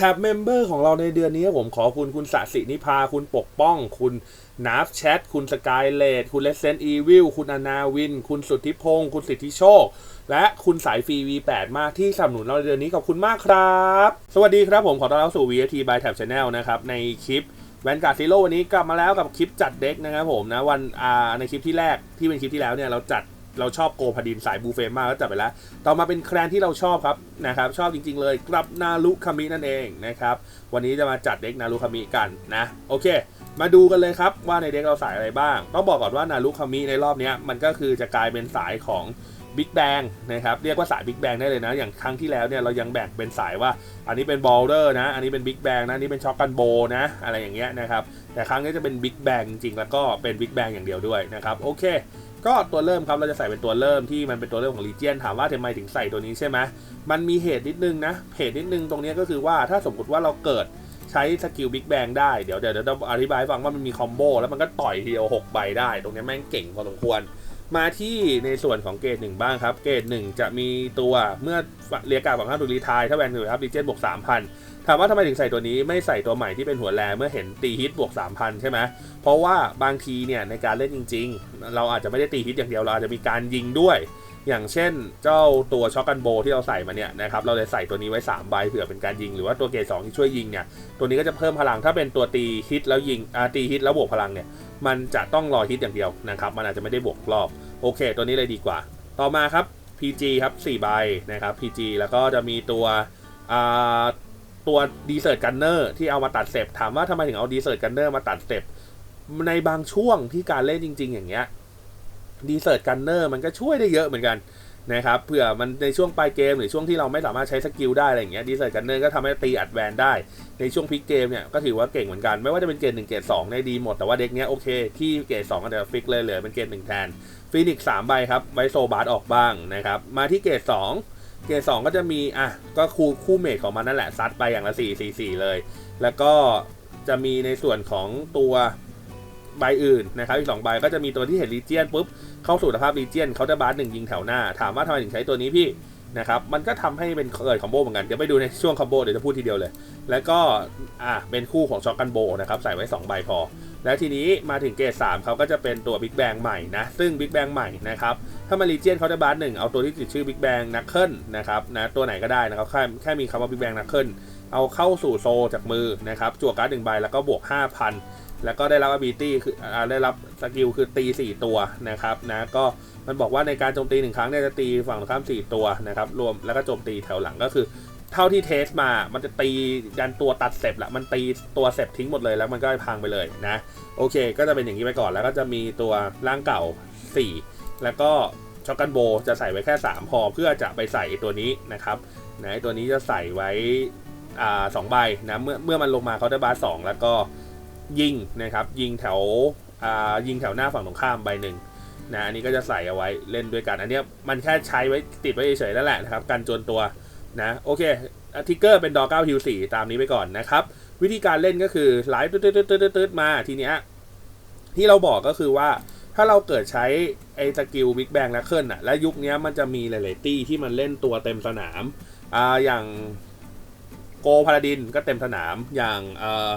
ท็บเมมเบอร์ของเราในเดือนนี้ผมขอคุณคุณสสินิพา คุณปกป้อง คุณนับแชท คุณสกายเลดคุณเลสเซนอีวิลคุณอนาวิน คุณสุทธิพงศ์คุณสิทธิโชค และคุณสายฟรี V8 มากที่สนับสนุนเราในเดือนนี้ขอบคุณมากครับ สวัสดีครับผมขอต้อนรับสู่ VAT by Tab Channel นะครับ ในคลิปแวนการ์ดซีโร่วันนี้กลับมาแล้วกับคลิปจัดเด็กนะครับผมนะวันอ่าในคลิปที่แรกที่เป็นคลิปที่แล้วเนี่ยเราจัด เราชอบโกพาดินสายบูเฟมมากแล้วจัดไปแล้ว ต่อมาเป็นแครนที่เราชอบครับนะครับ ชอบจริง ๆ เลยกลับนารุคามินั่นเองนะครับ วันนี้จะมาจัดเด็กนารุคามิกันนะโอเค มาดูกันเลยครับว่าในเด็กเราสายอะไรบ้าง ต้องบอกก่อนว่านารุคามิในรอบนี้มันก็คือจะกลายเป็นสายของบิ๊กแบงนะครับเรียกว่าสายบิ๊กแบงได้เลยนะ อย่างครั้งที่แล้วเนี่ยเรายังแบ่งเป็นสายว่า อันนี้เป็นบอลเดอร์นะ อันนี้เป็นบิ๊กแบงนะอันนี้เป็นช็อกกันโบนะอะไรอย่างเงี้ยนะครับแต่ครั้งนี้จะเป็นบิ๊กแบงจริงๆแล้วก็เป็นบิ๊กแบงอย่างเดียวด้วยนะครับโอเค ก็ตัวเริ่มครับเราจะใส่เป็นตัวเริ่มที่มันเป็นตัวเริ่มของลีเจียนถามว่าทำไมถึงใส่ตัวนี้ใช่ไหมมันมีเหตุนิดนึงนะเหตุนิดนึงตรงนี้ก็คือว่าถ้าสมมติว่าเราเกิดใช้สกิลบิ๊กแบงได้เดี๋ยวเดี๋ยวเดี๋ยวอธิบายฟังว่ามันมีคอมโบแล้วมันก็ต่อยทีเดียว6ใบได้ ตรงนี้แม่งเก่งพอสมควร มาที่ในส่วนของเกรดหนึ่งบ้างครับ เกรดหนึ่งจะมีตัวเมื่อเรียกการฝั่งข้างถูกรีทายถ้าแวนถือครับรีเจนบวก3,000ถามว่าทำไมถึงใส่ตัวนี้ไม่ใส่ตัวใหม่ที่เป็นหัวแรเมื่อเห็นตีฮิตบวก 3,000 ใช่ไหมเพราะว่าบางทีเนี่ยในการเล่นจริง ๆ เราอาจจะไม่ได้ตีฮิตอย่างเดียวเราอาจจะมีการยิงด้วย อย่างเช่นเจ้าตัวช็อกกันโบที่เราใส่มาเนี่ยนะครับเราเลยใส่ตัวนี้ไว้3ใบเผื่อเป็นการยิง หรือว่าตัวเกรดสองที่ช่วยยิงเนี่ยตัวนี้ก็จะเพิ่มพลังถ้าเป็นตัวตีฮิตแล้วยิงอ่าตีฮิตแล้วบวกพลังเนี่ยมันจะต้องรอฮิตอย่างเดียวนะครับมันอาจจะไม่ได้บวกรอบโอเค ตัวนี้เลยดีกว่า ต่อมาครับ PG ครับ4ใบนะครับ PG แล้วก็จะมีตัวอ่า ตัวดีเซอร์กันเนอร์ที่เอามาตัดเซปถามว่าทำไมถึงเอาดีเซอร์กันเนอร์มาตัดเซปในบางช่วงที่การเล่นจริง ๆ อย่างเงี้ยดีเซอร์กันเนอร์มันก็ช่วยได้เยอะเหมือนกันนะครับเผื่อมันในช่วงปลายเกมหรือช่วงที่เราไม่สามารถใช้สกิลได้อะไรอย่างเงี้ยดีเซอร์กันเนอร์ก็ทำให้ตีอัดแวนได้ ในช่วงพิกเกมเนี่ยก็ถือว่าเก่งเหมือนกัน ไม่ว่าจะเป็นเกมหนึ่งเกมสองได้ดีหมดแต่ว่าเด็กเนี้ยโอเคที่เกมสองก็จะฟิกเลยเหลือเป็นเกมหนึ่งแทนฟีนิกสามใบครับไวโซบาร์ออกบ้างนะครับมาที่เกรดสอง เกรดสองก็จะมีอะก็คู่คู่เมทของมันนั่นแหละซัดไปอย่างละสี่สี่สี่เลย แล้วก็จะมีในส่วนของตัวใบอื่นนะครับอีกสองใบก็จะมีตัวที่เห็นลีเจียนปุ๊บเข้าสู่สภาพลีเจียนเขาจะบาร์หนึ่งยิงแถวหน้า ถามว่าทำไมถึงใช้ตัวนี้พี่นะครับมันก็ทำให้เป็นเกิดคอมโบเหมือนกัน เดี๋ยวไปดูในช่วงคอมโบเดี๋ยวจะพูดทีเดียวเลย แล้วก็อะเป็นคู่ของช็อกกันโบนะครับใส่ไว้ 2 ใบพอ แล้วทีนี้มาถึงเกรด3เขาก็จะเป็นตัวบิ๊กแบงใหม่นะ ซึ่งบิ๊กแบงใหม่นะครับ ถ้ามารีเจียนเขาจะบาร์หนึ่งเอาตัวที่ติดชื่อบิ๊กแบงนักเคิลนะครับนะตัวไหนก็ได้นะครับ แค่แค่มีคำว่าบิ๊กแบงนักเคิลเอาเข้าสู่โซจากมือนะครับจั่วการ์ดหนึ่งใบแล้วก็บวก 5,000 แล้วก็ได้รับอ b บิตี้คือได้รับสกิลคือตี 4 ตัวนะครับนะก็มันบอกว่าในการโจมตีหนึ่งครั้งเนี่ยจะตีฝั่งตรงข้าม 4 ตัวนะครับรวมแล้วก็โจมตีแถวหลังก็คือ เท่าที่เทสมา มันจะตียันตัวตัดเสพแหละมันตีตัวเสพทิ้งหมดเลยแล้วมันก็พังไปเลยนะ โอเค ก็จะเป็นอย่างนี้ไปก่อนแล้วก็จะมีตัวร่างเก่า 4 แล้วก็ช็อกกันโบจะใส่ไว้แค่ 3 พอเพื่อจะไปใส่ตัวนี้นะครับนะตัวนี้จะใส่ไว้อ่าสองใบนะเมื่อเมื่อมันลงมาเขาได้บาร์สองแล้วก็ยิงนะครับ ยิงแถวอ่ายิงแถวหน้าฝั่งตรงข้ามใบหนึ่งนะอันนี้ก็จะใส่เอาไว้เล่นด้วยกัน อันนี้มันแค่ใช้ไว้ติดไว้เฉยๆนั่นแหละนะครับกันจนตัว นะโอเคทิกเกอร์เป็นดอ9ฮิว4ตามนี้ไปก่อนนะครับ วิธีการเล่นก็คือไลฟ์ตืดๆๆๆมาทีเนี้ยที่เราบอกก็คือว่าถ้าเราเกิดใช้ไอ้สกิลบิ๊กแบงและเคิลน่ะและยุคนี้มันจะมีหลายๆตี้ที่มันเล่นตัวเต็มสนามอ่าอย่างโกพาราดินก็เต็มสนามอย่างเอ่อ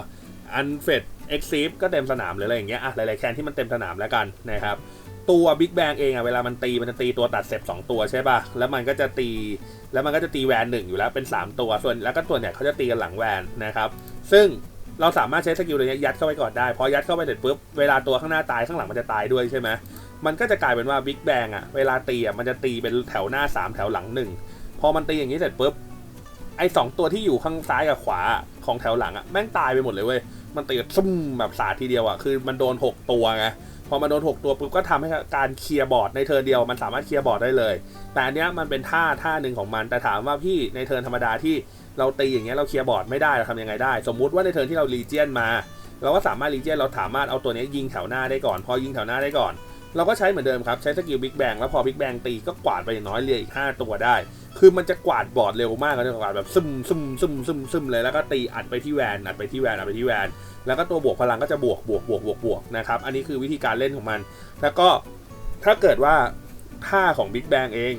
อันเฟดเอ็กซีฟก็เต็มสนามหรืออะไรอย่างเงี้ยอะหลายๆแคนที่มันเต็มสนามแล้วกันนะครับ ตัวบิ๊กแบงเองอะเวลามันตีมันจะตีตัวตัดเสพ2ตัวใช่ป่ะ แล้วมันก็จะตีแล้วมันก็จะตีแวนหนึ่งอยู่แล้วเป็น 3 ตัวส่วนแล้วก็ตัวเนี่ยเขาจะตีกันหลังแวนนะครับ ซึ่งเราสามารถใช้สกิลตัวนี้ยัดเข้าไปก่อนได้พอยัดเข้าไปเสร็จปุ๊บเวลาตัวข้างหน้าตายข้างหลังมันจะตายด้วยใช่ไหมมันก็จะกลายเป็นว่าบิ๊กแบงอะเวลาตีอะมันจะตีเป็นแถวหน้า 3 แถวหลังหนึ่งพอมันตีอย่างนี้เสร็จปุ๊บไอ้สองตัวที่อยู่ข้างซ้ายกับขวาของแถวหลังอะแม่งตายไปหมดเลยเว้ยมันตีซุ่มแบบสาดทีเดียวอะคือมันโดน 6 ตัวไง พอมาโดน 6 ตัวปุ๊บก็ทำให้การเคลียร์บอร์ดในเทิร์นเดียวมันสามารถเคลียร์บอร์ดได้เลย แต่อันเนี้ยมันเป็นท่าท่าหนึ่งของมัน แต่ถามว่าพี่ในเทิร์นธรรมดาที่เราตีอย่างเงี้ยเราเคลียร์บอร์ดไม่ได้เราทำยังไงได้ สมมุติว่าในเทิร์นที่เรารีเจียนมา เราก็สามารถรีเจียนเราสามารถเอาตัวนี้ยิงแถวหน้าได้ก่อน พอยิงแถวหน้าได้ก่อน เราก็ใช้เหมือนเดิมครับ ใช้สกิลบิ๊กแบงแล้วพอบิ๊กแบงตีก็กวาดไปอย่างน้อยเรียอีก 5 ตัวได้ คือมันจะกวาดบอร์ดเร็วมากเลยกวาดแบบซึมซึมซึมซึมซึมเลยแล้วก็ตีอัดไปที่แวนอัดไปที่แวนอัดไปที่แวนแล้วก็ตัวบวกพลังก็จะบวกบวกบวกบวกบวกนะครับอันนี้คือวิธีการเล่นของมัน แล้วก็ถ้าเกิดว่าท่าของ Big Bang เอง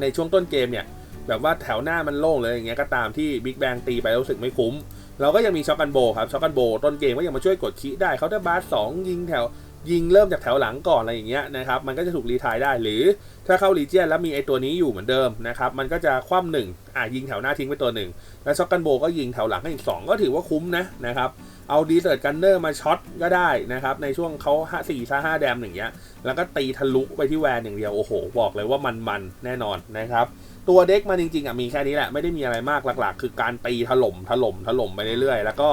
ในช่วงต้นเกมเนี่ยแบบว่าแถวหน้ามันโล่งเลยอย่างเงี้ยก็ตามที่บิ๊กแบงตีไปแล้วรู้สึกไม่คุ้มเราก็ยังมีช็อกกันโบครับช็อกกันโบต้นเกมก็ยังมาช่วยกดคีได้เขาถ้บาสสองยิงแถว ยิงเริ่มจากแถวหลังก่อนอะไรอย่างเงี้ยนะครับมันก็จะถูกรีทายได้หรือถ้าเข้ารีเจียนแล้วมีไอตัวนี้อยู่เหมือนเดิมนะครับมันก็จะคว่ำหนึ่ง อะยิงแถวหน้าทิ้งไปตัวหนึ่ง แล้วช็อกกันโบก็ยิงแถวหลังให้อีกสองก็ถือว่าคุ้มนะนะครับ เอาดีเซิร์ตกันเนอร์มาช็อตก็ได้นะครับ ในช่วงเขาห้าสี่ซ่าห้าแดมอย่างเงี้ย แล้วก็ตีทะลุไปที่แวนอย่างเดียว โอ้โห บอกเลยว่ามันๆแน่นอนนะครับตัวเด็กมันจริงๆอะมีแค่นี้แหละไม่ได้มีอะไรมากหลักๆ คือการตีถล่มถล่มถล่มไปเรื่อยๆ แล้วก็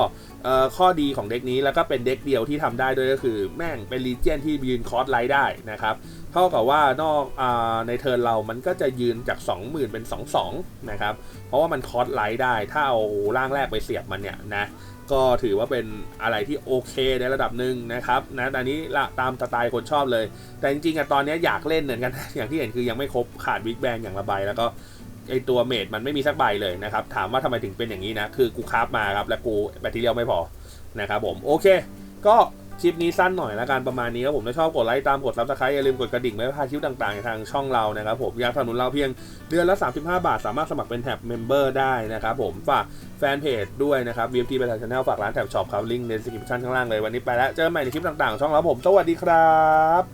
ข้อดีของเด็กนี้แล้วก็เป็นเด็กเดียวที่ทำได้ด้วยก็คือแม่งเป็นรีเจนที่ยืนคอร์สไลท์ได้นะครับเท่ากับว่านอกอในเทิร์นเรามันก็จะยืนจาก 20,000 เป็น 22 นะครับเพราะว่ามันคอสไลท์ได้ ถ้าเอาร่างแรกไปเสียบมันเนี่ยนะ ก็ถือว่าเป็นอะไรที่โอเคในระดับหนึ่งนะครับนะตอันนี้ละตามสไตล์คนชอบเลย แต่จริงๆอะตอนนี้อยากเล่นเหมือนกัน อย่างที่เห็นคือยังไม่ครบขาดบิ๊กแบงอย่างละใบแล้วก็ไอตัวเมดมันไม่มีสักใบเลยนะครับ ถามว่าทำไมถึงเป็นอย่างนี้นะ คือกูคราฟมาครับ และกูแบตเตอรี่ไม่พอนะครับผม โอเค ก็ คลิปนี้สั้นหน่อยละกันประมาณนี้ครับผมถ้าชอบกดไลค์ตามกดซับสไครต์อย่าลืมกดกระดิ่งไม่พลาดคลิปต่างๆทางช่องเรานะครับผมอยากสนับสนุนเราเพียงเดือนละ 35 บาท สามารถสมัครเป็นแท็บเมมเบอร์ได้นะครับผมฝากแฟนเพจด้วยนะครับ VMT ประธานชาแนลฝากร้านแท็บช็อปครับลิงก์ในสคริปชั่นข้างล่างเลยวันนี้ไปแล้วเจอกันใหม่ในคลิปต่างๆ ช่องเราผมสวัสดีครับ